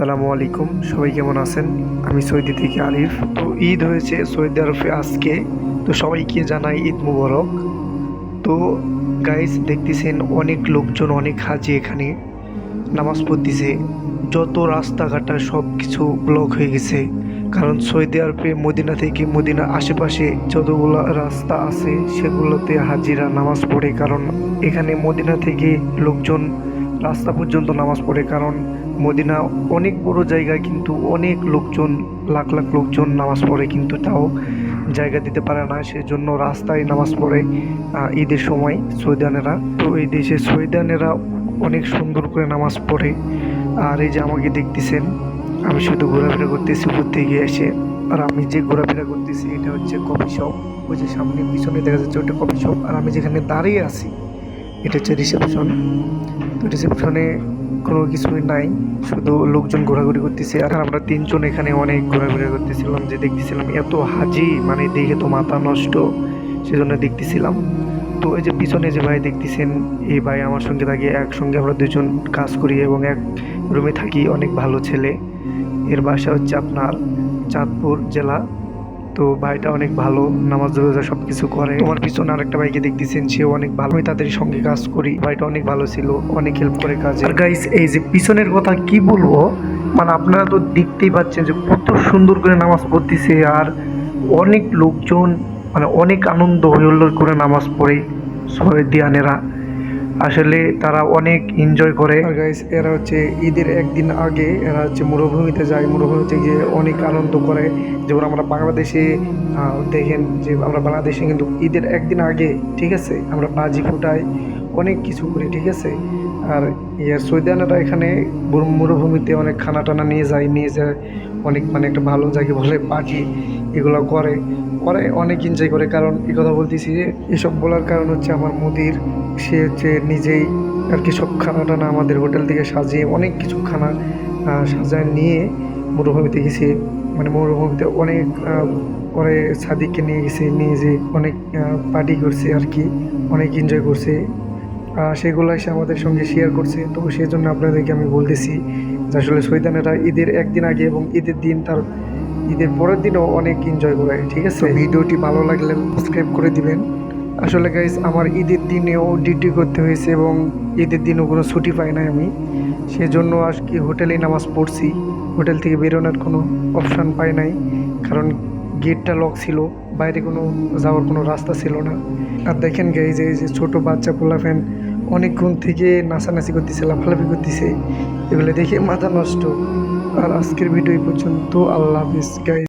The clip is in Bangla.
আসসালামু আলাইকুম। সবাই কেমন আছেন? আমি সৌদি থেকে আলিফ তো ঈদ হয়েছে সৌদি আরবে আজকে। তো সবাইকে জানাই ঈদ মুবারক। তো গাইস দেখতেছেন অনেক লোকজন, অনেক হাজি এখানে নামাজ পড়তেছে। যত রাস্তাঘাটা সব কিছু ব্লক হয়ে গেছে। কারণ সৌদি আরবে মদিনা থেকে মদিনা আশেপাশে যতগুলো রাস্তা আছে, সেগুলোতে হাজিরা নামাজ পড়ে। কারণ এখানে মদিনা থেকে লোকজন রাস্তা পর্যন্ত নামাজ পড়ে, কারণ মদিনা অনেক বড় জায়গায় কিন্তু অনেক লোকজন, লাখ লাখ লোকজন নামাজ পড়ে, কিন্তু তাও জায়গা দিতে পারে না। সেজন্য রাস্তায় নামাজ পড়ে ঈদের সময় সৈদানেরা তো এই দেশে সৈদানেরা অনেক সুন্দর করে নামাজ পড়ে। আর এই যে আমাকে দেখতেছেন, আমি শুধু ঘোরাফেরা করতেছি উপর থেকে এসে। আর আমি যে ঘোরাফেরা করতেছি, এটা হচ্ছে কফি শপ। ওই যে সামনে পিছনে দেখা যাচ্ছে, ওটা কফি শপ। আর আমি যেখানে দাঁড়িয়ে আছি এটা হচ্ছে রিসেপশন তো রিসেপশনে কোনো কিছুই নাই, শুধু লোকজন ঘোরাঘুরি করতেছে আর আমরা তিনজন এখানে অনেক ঘোরাঘুরি করতেছিলাম যে দেখতেছিলাম এত হাজি মানে দেখে তো মাথা নষ্ট, সেজন্য দেখতেছিলাম। তো এই যে পিছনে যে ভাই দেখতেছেন, এই ভাই আমার সঙ্গে থাকি, একসঙ্গে আমরা দুজন কাজ করি এবং এক রুমে থাকি অনেক ভালো ছেলে। এর বাসা হচ্ছে আপনার চাঁদপুর জেলা তো ভাইটা অনেক ভালো, নামাজ, রোজা সব কিছু করে। তোমার পিছনে আরেকটা ভাইকে দেখতেছেন, সেও অনেক ভালো। আমি তাদের সঙ্গে কাজ করি, ভাইটা অনেক ভালো ছিল, অনেক হেল্প করে কাজে। আর গাইস এই যে পিছনের কথা কি বলব মানে আপনারা তো দেখতেই পাচ্ছেন যে কত সুন্দর করে নামাজ পড়তেছে, আর অনেক লোকজন মানে অনেক আনন্দ হইহুল্লোড় করে নামাজ পড়ে সৈদিয়ানেরা আসলে তারা অনেক এনজয় করে। গাইস এরা হচ্ছে ঈদের একদিন আগে এরা হচ্ছে মরুভূমিতে যায়। মরুভূমিতে গিয়ে অনেক আনন্দ করে। যেমন আমরা বাংলাদেশে দেখেন যে আমরা বাংলাদেশে কিন্তু ঈদের একদিন আগে, ঠিক আছে? আমরা বাজি ফুটাই অনেক কিছু করি, ঠিক আছে? আর ইয়ার সৈদানেরা এখানে মরুভূমিতে অনেক খানা টানা নিয়ে যায় নিয়ে যায়। অনেক মানে একটা ভালো জায়গা বলে পার্টি এগুলো করে। করে অনেক এনজয় করে। কারণ এই কথা বলতেছি যে, এসব বলার কারণ হচ্ছে আমার মুদির, সে হচ্ছে নিজেই আর কি সব খানা টানা আমাদের হোটেল থেকে সাজিয়ে অনেক কিছু খানা সাজায় নিয়ে মরুভূমিতে গেছে। মানে মরুভূমিতে অনেক পরে সাদিককে নিয়ে গেছে, নিয়ে যে অনেক পার্টি করছে আর কি অনেক এনজয় করছে। সেগুলো এসে আমাদের সঙ্গে শেয়ার করছে। তো সেই জন্য আপনাদেরকে আমি বলতেছি যে আসলে সৈদানেরা ঈদের একদিন আগে এবং ঈদের দিন তার ঈদের পরের দিনও অনেক এনজয় করে ঠিক আছে? ভিডিওটি ভালো লাগলে সাবস্ক্রাইব করে দিবেন। আসলে গাইজ আমার ঈদের দিনেও ডিউটি করতে হয়েছে এবং ঈদের দিনও কোনো ছুটি পাই নাই আমি। সেজন্য আজকে হোটেলেই নামাজ পড়ছি। হোটেল থেকে বেরোনোর কোনো অপশান পাই নাই। কারণ গেটটা লক ছিল, বাইরে কোনো যাওয়ার কোনো রাস্তা ছিল না। আর দেখেন গাই এই যে ছোটো বাচ্চা পোলা ফ্যান অনেকক্ষণ থেকে নাচানাচি করতেছে, লাফালাফি করতেছে। এগুলো দেখে মাথা নষ্ট। আর আজকের ভিডিও পর্যন্ত, আল্লাহ হাফিজ গাইজ